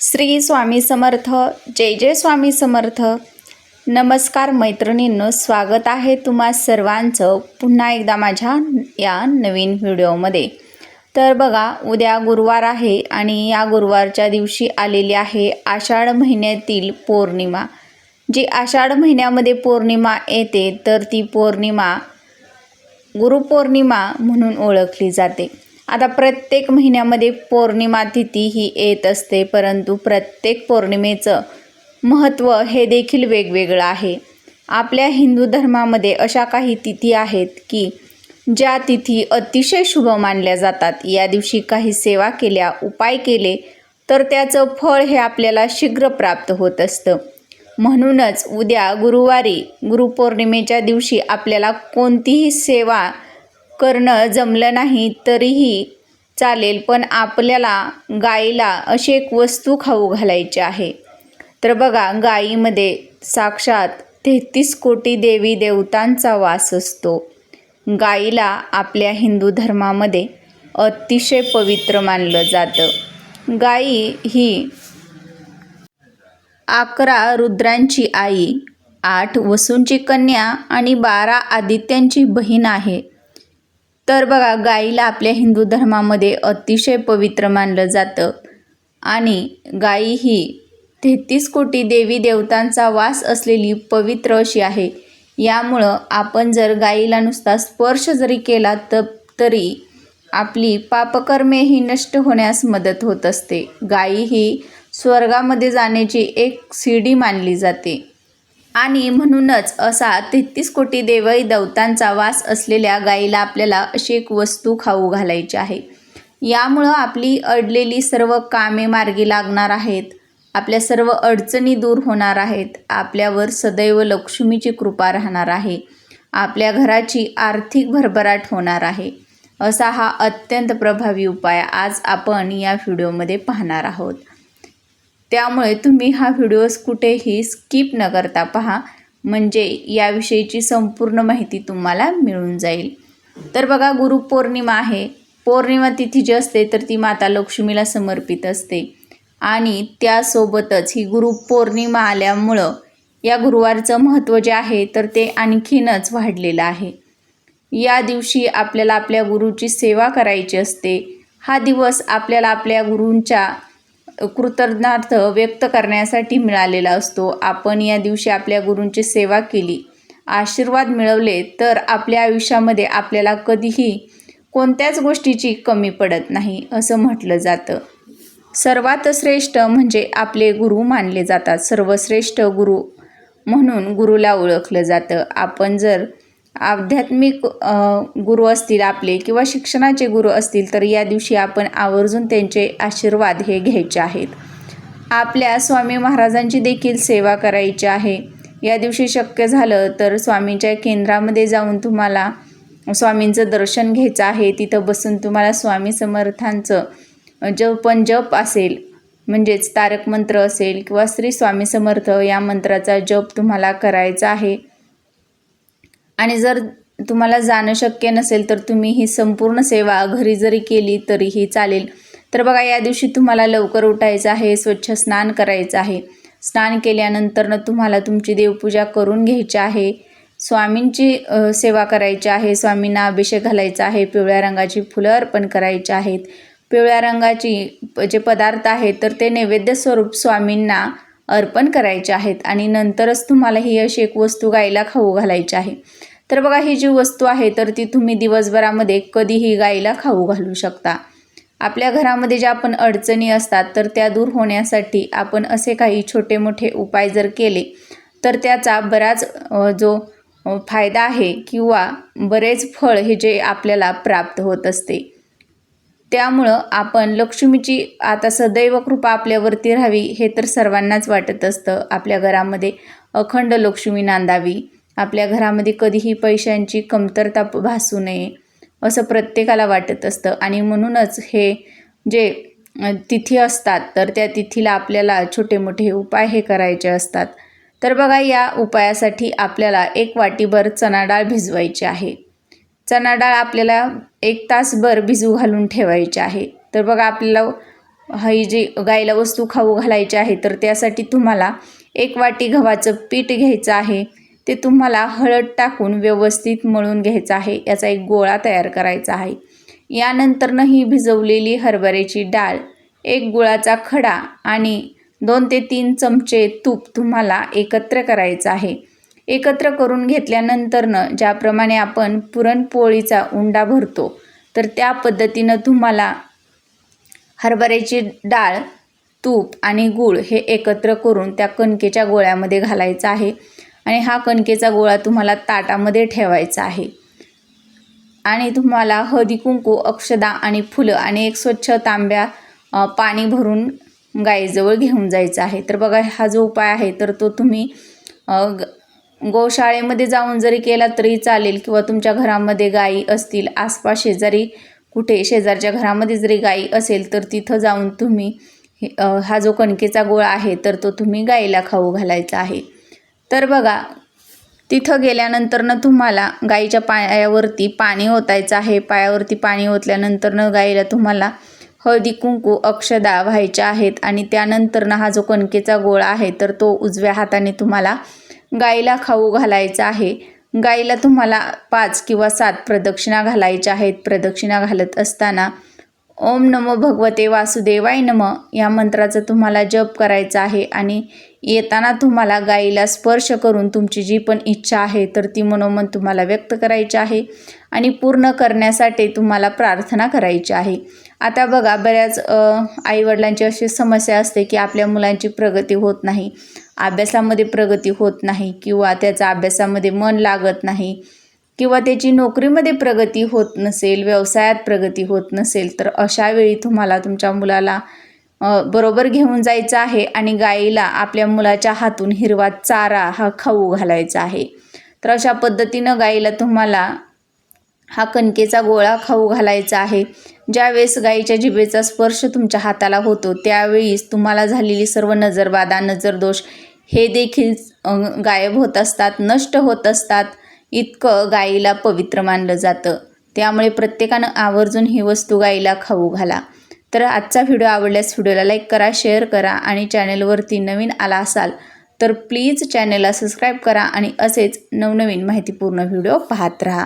श्री स्वामी समर्थ जय जय स्वामी समर्थ. नमस्कार मैत्रिणींनो स्वागत आहे तुम्हा सर्वांचं पुन्हा एकदा माझ्या या नवीन व्हिडिओमध्ये. तर बघा उद्या गुरुवार आहे आणि या गुरुवारच्या दिवशी आलेली आहे आषाढ महिन्यातील पौर्णिमा. जी आषाढ महिन्यामध्ये पौर्णिमा येते तर ती पौर्णिमा गुरुपौर्णिमा म्हणून ओळखली जाते. आता प्रत्येक महिन्यामध्ये पौर्णिमा तिथी ही येत असते परंतु प्रत्येक पौर्णिमेचं महत्त्व हे देखील वेगवेगळं आहे. आपल्या हिंदू धर्मामध्ये अशा काही तिथी आहेत की ज्या तिथी अतिशय शुभ मानल्या जातात. या दिवशी काही सेवा केल्या उपाय केले तर त्याचं फळ हे आपल्याला शीघ्र प्राप्त होत असतं. म्हणूनच उद्या गुरुवारी गुरुपौर्णिमेच्या दिवशी आपल्याला कोणतीही सेवा करणं जमलं नाही तरीही चालेल पण आपल्याला गाईला अशी एक वस्तू खाऊ घालायची आहे. तर बघा गाईमध्ये साक्षात तेहतीस कोटी देवी देवतांचा वास असतो. गाईला आपल्या हिंदू धर्मामध्ये अतिशय पवित्र मानलं जातं. गाई ही अकरा रुद्रांची आई आठ वसूंची कन्या आणि बारा आदित्यांची बहीण आहे. तर बघा गाईला आपल्या हिंदू धर्मामध्ये अतिशय पवित्र मानलं जातं. आणि गाई ही तेहतीस कोटी देवी देवतांचा वास असलेली पवित्र अशी आहे. यामुळं आपण जर गाईला नुसता स्पर्श जरी केला तर तरी आपली पापकर्मे ही नष्ट होण्यास मदत होत असते. गाई ही स्वर्गामध्ये जाण्याची एक शिडी मानली जाते. आणि म्हणूनच असा तेहतीस कोटी देवई देवतांचा वास असलेल्या गाईला आपल्याला अशी एक वस्तू खाऊ घालायची आहे. यामुळं आपली अडलेली सर्व कामे मार्गी लागणार आहेत. आपल्या सर्व अडचणी दूर होणार आहेत. आपल्यावर सदैव लक्ष्मीची कृपा राहणार आहे. आपल्या घराची आर्थिक भरभराट होणार आहे. असा हा अत्यंत प्रभावी उपाय आज आपण या व्हिडिओमध्ये पाहणार आहोत. त्यामुळे तुम्ही हा व्हिडिओज कुठेही स्किप न करता पहा. म्हणजे याविषयीची संपूर्ण माहिती तुम्हाला मिळून जाईल. तर बघा गुरुपौर्णिमा आहे. पौर्णिमा तिथी जी असते तर ती माता लक्ष्मीला समर्पित असते. आणि त्यासोबतच ही गुरुपौर्णिमा आल्यामुळं या गुरुवारचं महत्त्व जे आहे तर ते आणखीनच वाढलेलं आहे. या दिवशी आपल्याला आपल्या गुरुची सेवा करायची असते. हा दिवस आपल्याला आपल्या गुरूंच्या कृतज्ञार्थ व्यक्त करण्यासाठी मिळालेला असतो. आपण या दिवशी आपल्या गुरूंची सेवा केली आशीर्वाद मिळवले तर आपल्या आयुष्यामध्ये आपल्याला कधीही कोणत्याच गोष्टीची कमी पडत नाही असं म्हटलं जातं. सर्वात श्रेष्ठ म्हणजे आपले गुरु मानले जातात. सर्वश्रेष्ठ गुरु म्हणून गुरुला ओळखलं जातं. आपण जर आध्यात्मिक गुरु असतील आपले किंवा शिक्षणाचे गुरु असतील तर या दिवशी आपण आवर्जून त्यांचे आशीर्वाद हे घ्यायचे आहेत. आपल्या स्वामी महाराजांची देखील सेवा करायची आहे. या दिवशी शक्य झालं तर स्वामींच्या केंद्रामध्ये जाऊन तुम्हाला स्वामींचं दर्शन घ्यायचं आहे. तिथं बसून तुम्हाला स्वामी समर्थांचं जपन जप असेल म्हणजेच तारक मंत्र असेल किंवा श्री स्वामी समर्थ या मंत्राचा जप तुम्हाला करायचा आहे. आणि जर तुम्हाला जाणं शक्य नसेल तर तुम्ही ही संपूर्ण सेवा घरी जरी केली तरीही चालेल. तर बघा या दिवशी तुम्हाला लवकर उठायचं आहे स्वच्छ स्नान करायचं आहे. स्नान केल्यानंतरनं तुम्हाला तुमची देवपूजा करून घ्यायची आहे. स्वामींची सेवा करायची आहे. स्वामींना अभिषेक घालायचा आहे. पिवळ्या रंगाची फुलं अर्पण करायची आहेत. पिवळ्या रंगाची जे पदार्थ आहेत तर ते नैवेद्य स्वरूप स्वामींना अर्पण करायचे आहेत आणि नंतरच तुम्हाला ही अशी एक वस्तू गाईला खाऊ घालायची आहे. तर बघा ही जी वस्तू आहे तर ती तुम्ही दिवसभरामध्ये कधीही गाईला खाऊ घालू शकता. आपल्या घरामध्ये ज्या आपण अडचणी असतात तर त्या दूर होण्यासाठी आपण असे काही छोटे मोठे उपाय जर केले तर त्याचा बराच जो फायदा आहे किंवा बरेच फळ हे जे आपल्याला प्राप्त होत असते. त्यामुळं आपण लक्ष्मीची आता सदैव कृपा आपल्यावरती राहावी हे तर सर्वांनाच वाटत असतं. आपल्या घरामध्ये अखंड लक्ष्मी नांदावी. आपल्या घरामध्ये कधीही पैशांची कमतरता भासू नये असं प्रत्येकाला वाटत असतं. आणि म्हणूनच हे जे तिथी असतात तर त्या तिथीला आपल्याला छोटे मोठे उपाय हे करायचे असतात. तर बघा या उपायासाठी आपल्याला एक वाटीभर चणाडाळ भिजवायची आहे. चणा डाळ आपल्याला एक तासभर भिजू घालून ठेवायची आहे. तर बघा आपल्याला ही जी गाईला वस्तू खाऊ घालायची आहे तर त्यासाठी तुम्हाला एक वाटी गव्हाचं पीठ घ्यायचं आहे. ते तुम्हाला हळद टाकून व्यवस्थित मळून घ्यायचं आहे. याचा एक गोळा तयार करायचा आहे. यानंतरनं ही भिजवलेली हरभऱ्याची डाळ एक गुळाचा खडा आणि दोन ते तीन चमचे तूप तुम्हाला एकत्र करायचं आहे. एकत्र करून घेतल्यानंतरनं ज्याप्रमाणे आपण पुरणपोळीचा उंडा भरतो तर त्या पद्धतीनं तुम्हाला हरभऱ्याची डाळ तूप आणि गूळ हे एकत्र करून त्या कणकेच्या गोळ्यामध्ये घालायचा आहे. आणि हा कणकेचा गोळा तुम्हाला ताटामध्ये ठेवायचा आहे. आणि तुम्हाला हळदी कुंकू अक्षदा आणि फुलं आणि एक स्वच्छ तांब्या पाणी भरून गाईजवळ घेऊन जायचं आहे. तर बघा हा जो उपाय आहे तर तो तुम्ही ग- गोशाळेमध्ये जाऊन जरी केला तरी चालेल किंवा तुमच्या घरामध्ये गायी असतील आसपास शेजारी कुठे शेजारच्या घरामध्ये जरी गायी असेल तर तिथं जाऊन तुम्ही हा जो कणकेचा गोळा आहे तर तो तुम्ही गाईला खाऊ घालायचा आहे. तर बघा तिथं गेल्यानंतरनं तुम्हाला गाईच्या पायावरती पाणी ओतायचं आहे. पायावरती पाणी ओतल्यानंतरनं गाईला तुम्हाला हळदी कुंकू अक्षदा व्हायच्या आहेत आणि त्यानंतरनं हा जो कणकेचा गोळा आहे तर तो उजव्या हाताने तुम्हाला गाईला खाऊ घालायचा आहे. गाईला तुम्हाला पाच किंवा सात प्रदक्षिणा घालायच्या आहेत. प्रदक्षिणा घालत असताना ओम नमो भगवते वासुदेवाय नम. या मंत्राचा तुम्हाला जप करायचा आहे आणि येताना तुम्हाला गाईला स्पर्श करून तुमची जी पण इच्छा आहे तर ती मनोमन तुम्हाला व्यक्त करायची आहे आणि पूर्ण करण्यासाठी तुम्हाला प्रार्थना करायची आहे. आता बघा बऱ्याच आईवडिलांची अशी समस्या असते की आपल्या मुलांची प्रगती होत नाही अभ्यासामध्ये प्रगती होत नाही किंवा त्याचा अभ्यासामध्ये मन लागत नाही. किंवा त्याची नोकरीमध्ये प्रगती होत नसेल व्यवसायात प्रगती होत नसेल तर अशा वेळी तुम्हाला तुमच्या मुलाला बरोबर घेऊन जायचं आहे आणि गाईला आपल्या मुलाच्या हातून हिरवा चारा हा खाऊ घालायचा आहे. तर अशा पद्धतीनं गाईला तुम्हाला हा कणकेचा गोळा खाऊ घालायचा आहे. ज्यावेळेस गाईच्या जिभेचा स्पर्श तुमच्या हाताला होतो त्यावेळीच तुम्हाला झालेली सर्व नजरबाधा नजरदोष हे देखील गायब होत असतात नष्ट होत असतात. इतकं गाईला पवित्र मानलं जातं. त्यामुळे प्रत्येकानं आवर्जून ही वस्तू गाईला खाऊ घाला. तर आजचा व्हिडिओ आवडल्यास व्हिडिओला लाईक करा शेअर करा आणि चॅनलवरती नवीन आला असाल तर प्लीज चॅनलला सबस्क्राईब करा आणि असेच नवनवीन माहितीपूर्ण व्हिडिओ पाहत राहा.